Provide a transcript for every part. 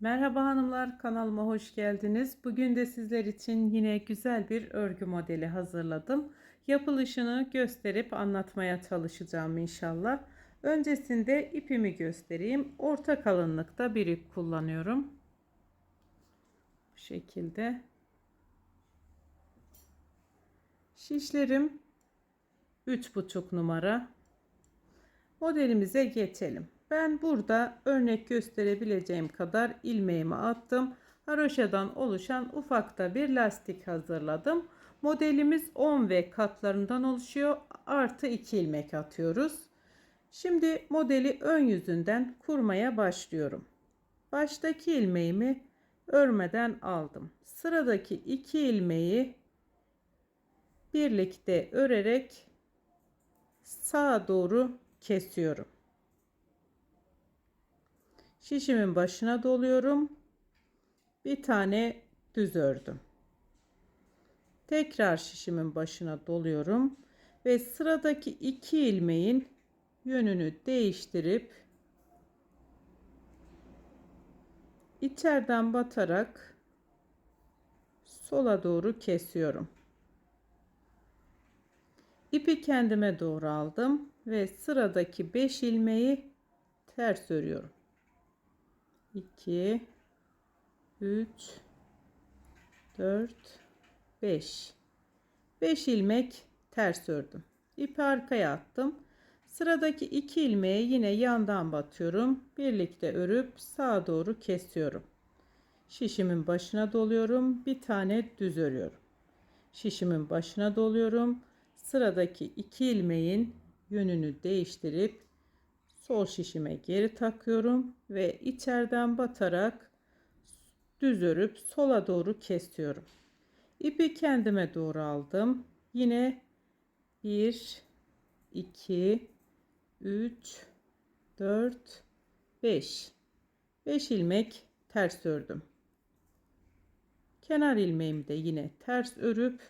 Merhaba hanımlar kanalıma hoş geldiniz. Bugün de sizler için yine güzel bir örgü modeli hazırladım. Yapılışını gösterip anlatmaya çalışacağım inşallah. Öncesinde ipimi göstereyim. Orta kalınlıkta bir ip kullanıyorum. Bu şekilde. Şişlerim 3,5 numara. Modelimize geçelim. Ben burada örnek gösterebileceğim kadar ilmeğimi attım. Haroşadan oluşan ufakta bir lastik hazırladım. Modelimiz 10 ve katlarından oluşuyor. Artı 2 ilmek atıyoruz. Şimdi modeli ön yüzünden kurmaya başlıyorum. Baştaki ilmeğimi örmeden aldım. Sıradaki iki ilmeği birlikte örerek sağa doğru kesiyorum. Şişimin başına doluyorum. Bir tane düz ördüm. Tekrar şişimin başına doluyorum ve sıradaki iki ilmeğin yönünü değiştirip içeriden batarak sola doğru kesiyorum. İpi kendime doğru aldım ve sıradaki 5 ilmeği ters örüyorum. 2 3 4 5 5 ilmek ters ördüm. İpi arkaya attım. Sıradaki iki ilmeği yine yandan batıyorum. Birlikte örüp sağa doğru kesiyorum. Şişimin başına doluyorum. Bir tane düz örüyorum. Şişimin başına doluyorum. Sıradaki iki ilmeğin yönünü değiştirip sol şişime geri takıyorum ve içeriden batarak düz örüp sola doğru kesiyorum. İpi kendime doğru aldım. Yine 1 2 3 4 5 5 ilmek ters ördüm. Kenar ilmeğimi de yine ters örüp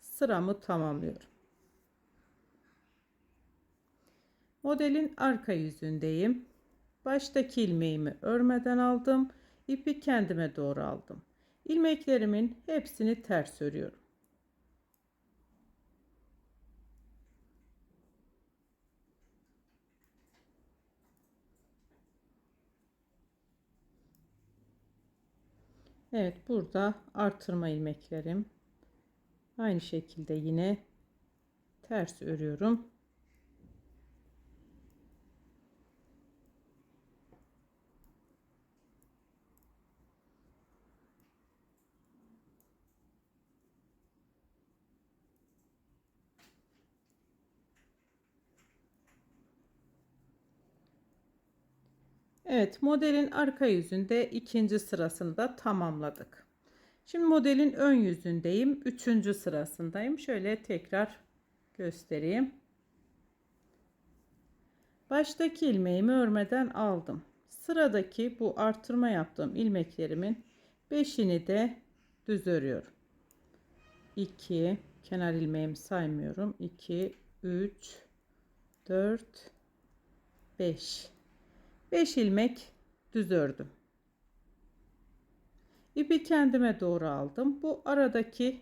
sıramı tamamlıyorum. Modelin arka yüzündeyim. Baştaki ilmeğimi örmeden aldım. İpi kendime doğru aldım. İlmeklerimin hepsini ters örüyorum. Evet burada artırma ilmeklerim. Aynı şekilde yine ters örüyorum. Evet modelin arka yüzünde ikinci sırasını da tamamladık. Şimdi modelin ön yüzündeyim. Üçüncü sırasındayım. Şöyle tekrar göstereyim. Baştaki ilmeğimi örmeden aldım. Sıradaki bu artırma yaptığım ilmeklerimin beşini de düz örüyorum. 2 kenar ilmeğimi saymıyorum. 2 3 4 5 5 ilmek düz ördüm. İpi kendime doğru aldım. Bu aradaki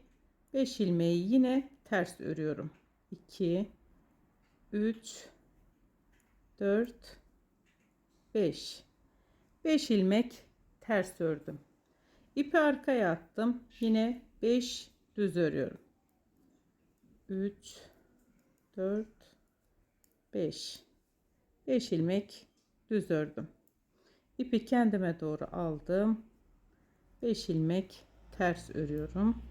5 ilmeği yine ters örüyorum. 2 3 4 5 5 ilmek ters ördüm. İpi arkaya attım. Yine 5 düz örüyorum. 3 4 5 5 ilmek düz ördüm. İpi kendime doğru aldım. 5 ilmek ters örüyorum.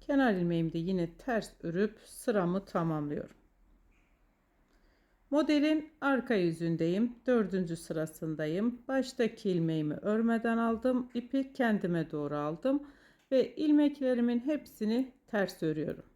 Kenar ilmeğimi de yine ters örüp sıramı tamamlıyorum. Modelin arka yüzündeyim. Dördüncü sırasındayım. Baştaki ilmeğimi örmeden aldım. İpi kendime doğru aldım. Ve ilmeklerimin hepsini ters örüyorum.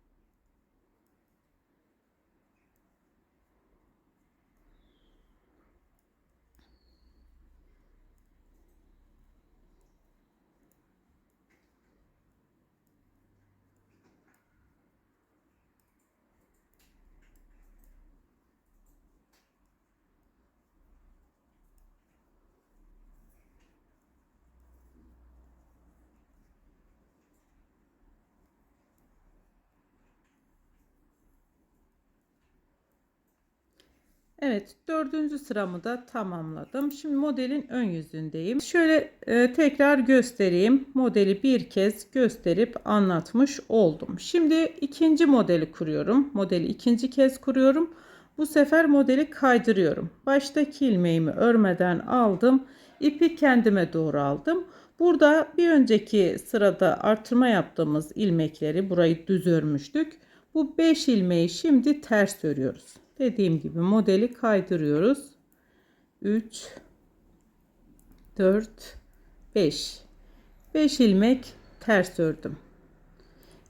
Evet dördüncü sıramı da tamamladım. Şimdi modelin ön yüzündeyim. Şöyle e, tekrar göstereyim. Modeli bir kez gösterip anlatmış oldum. Şimdi ikinci modeli kuruyorum. Modeli ikinci kez kuruyorum. Bu sefer modeli kaydırıyorum. Baştaki ilmeğimi örmeden aldım. İpi kendime doğru aldım. Burada bir önceki sırada artırma yaptığımız ilmekleri burayı düz örmüştük. Bu 5 ilmeği şimdi ters örüyoruz. Dediğim gibi modeli kaydırıyoruz. 3 4 5 5 ilmek ters ördüm.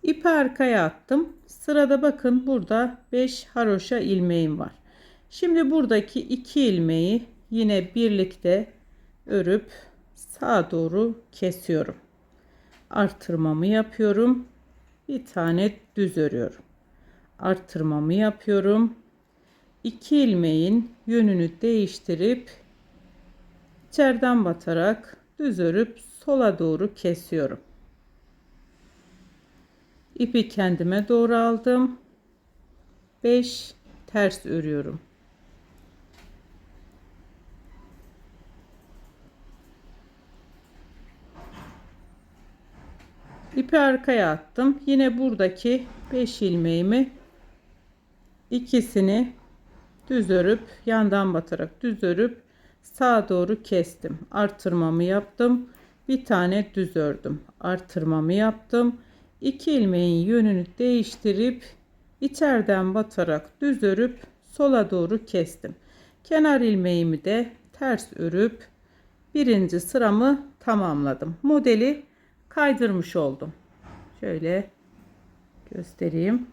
İpi arkaya attım. Sırada bakın burada 5 haroşa ilmeğim var. Şimdi buradaki 2 ilmeği yine birlikte örüp sağa doğru kesiyorum. Artırmamı yapıyorum. Bir tane düz örüyorum. Artırmamı yapıyorum. 2 ilmeğin yönünü değiştirip içeriden batarak düz örüp sola doğru kesiyorum. İpi kendime doğru aldım. 5 ters örüyorum. İpi arkaya attım. Yine buradaki 5 ilmeğimi ikisini düz örüp yandan batarak düz örüp sağa doğru kestim. Artırmamı yaptım. Bir tane düz ördüm. Artırmamı yaptım. 2 ilmeğin yönünü değiştirip içeriden batarak düz örüp sola doğru kestim. Kenar ilmeğimi de ters örüp birinci sıramı tamamladım. Modeli kaydırmış oldum. Şöyle göstereyim.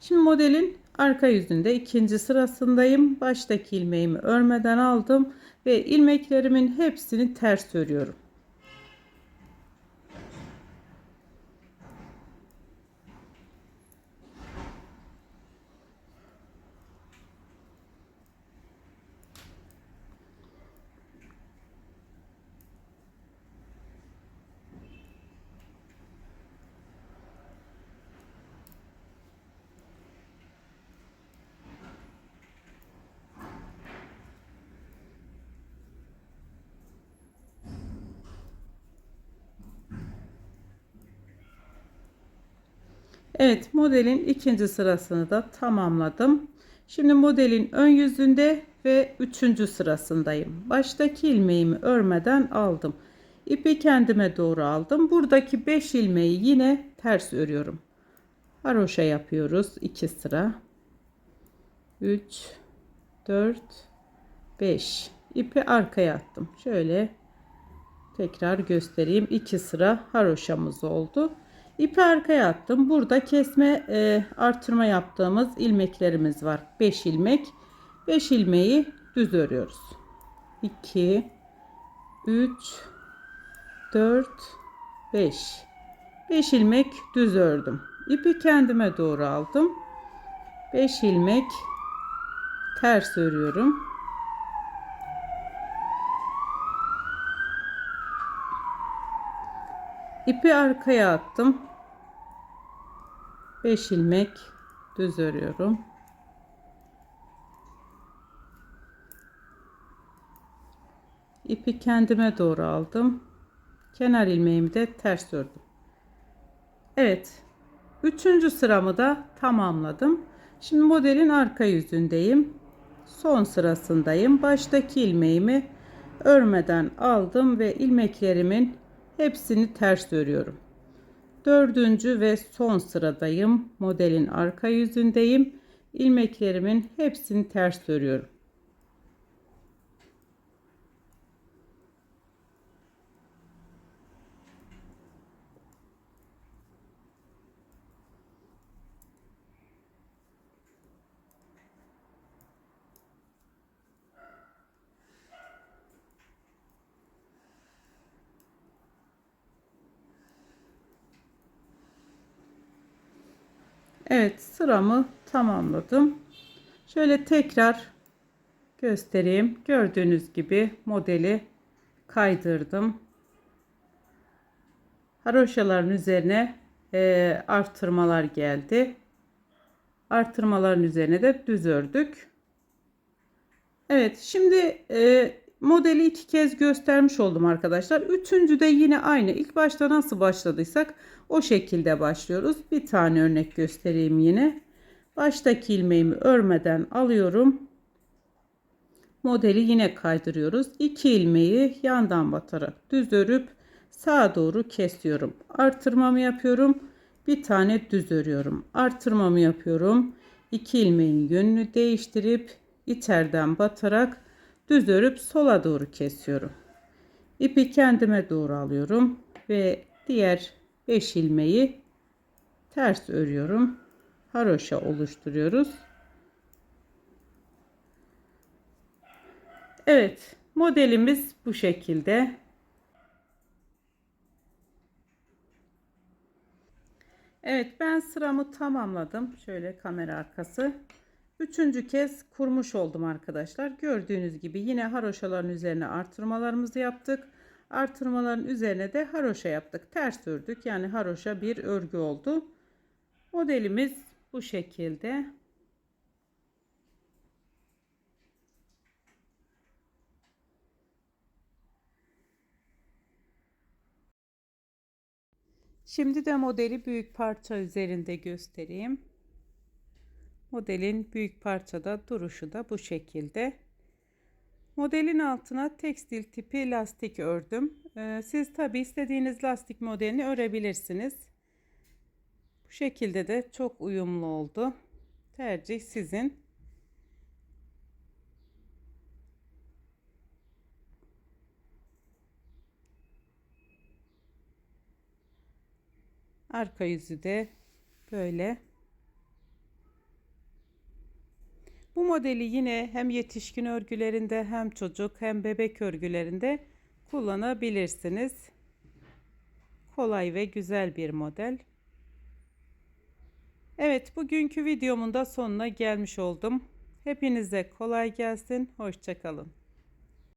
Şimdi modelin arka yüzünde ikinci sırasındayım. Baştaki ilmeğimi örmeden aldım ve ilmeklerimin hepsini ters örüyorum. Evet modelin ikinci sırasını da tamamladım. Şimdi modelin ön yüzünde ve üçüncü sırasındayım. Baştaki ilmeğimi örmeden aldım. İpi kendime doğru aldım. Buradaki 5 ilmeği yine ters örüyorum. Haroşa yapıyoruz. 2 sıra. 3 4 5 ipi arkaya attım. Şöyle tekrar göstereyim. 2 sıra haroşamız oldu. İpi arkaya attım. Burada kesme e, artırma yaptığımız ilmeklerimiz var. 5 ilmek. 5 ilmeği düz örüyoruz. 2 3 4 5 5 ilmek düz ördüm. İpi kendime doğru aldım. 5 ilmek ters örüyorum. İpi arkaya attım. 5 ilmek düz örüyorum. İpi kendime doğru aldım. Kenar ilmeğimi de ters ördüm. Evet. Üçüncü sıramı da tamamladım. Şimdi modelin arka yüzündeyim. Son sırasındayım. Baştaki ilmeğimi örmeden aldım ve ilmeklerimin hepsini ters örüyorum. Dördüncü ve son sıradayım. Modelin arka yüzündeyim. İlmeklerimin hepsini ters örüyorum. Evet sıramı tamamladım. Şöyle tekrar göstereyim. Gördüğünüz gibi modeli kaydırdım. Haroşaların üzerine e, artırmalar geldi. Artırmaların üzerine de düz ördük. Evet şimdi e, modeli iki kez göstermiş oldum arkadaşlar. Üçüncü de yine aynı. İlk başta nasıl başladıysak o şekilde başlıyoruz. Bir tane örnek göstereyim yine. Baştaki ilmeğimi örmeden alıyorum. Modeli yine kaydırıyoruz. İki ilmeği yandan batarak düz örüp sağa doğru kesiyorum. Artırmamı yapıyorum. Bir tane düz örüyorum. Artırmamı yapıyorum. İki ilmeğin yönünü değiştirip içeriden batarak düz örüp sola doğru kesiyorum. İpi kendime doğru alıyorum ve diğer 5 ilmeği ters örüyorum. Haroşa oluşturuyoruz. Evet, modelimiz bu şekilde. Evet, ben sıramı tamamladım. Şöyle kamera arkası. Üçüncü kez kurmuş oldum arkadaşlar. Gördüğünüz gibi yine haroşaların üzerine artırmalarımızı yaptık. Artırmaların üzerine de haroşa yaptık. Ters ördük. Yani haroşa bir örgü oldu. Modelimiz bu şekilde. Şimdi de modeli büyük parça üzerinde göstereyim. Modelin büyük parçada duruşu da bu şekilde. Modelin altına tekstil tipi lastik ördüm. Ee, siz tabi istediğiniz lastik modelini örebilirsiniz. Bu şekilde de çok uyumlu oldu. Tercih sizin. Arka yüzü de böyle. Bu modeli yine hem yetişkin örgülerinde hem çocuk hem bebek örgülerinde kullanabilirsiniz. Kolay ve güzel bir model. Evet bugünkü videomun da sonuna gelmiş oldum. Hepinize kolay gelsin. Hoşçakalın.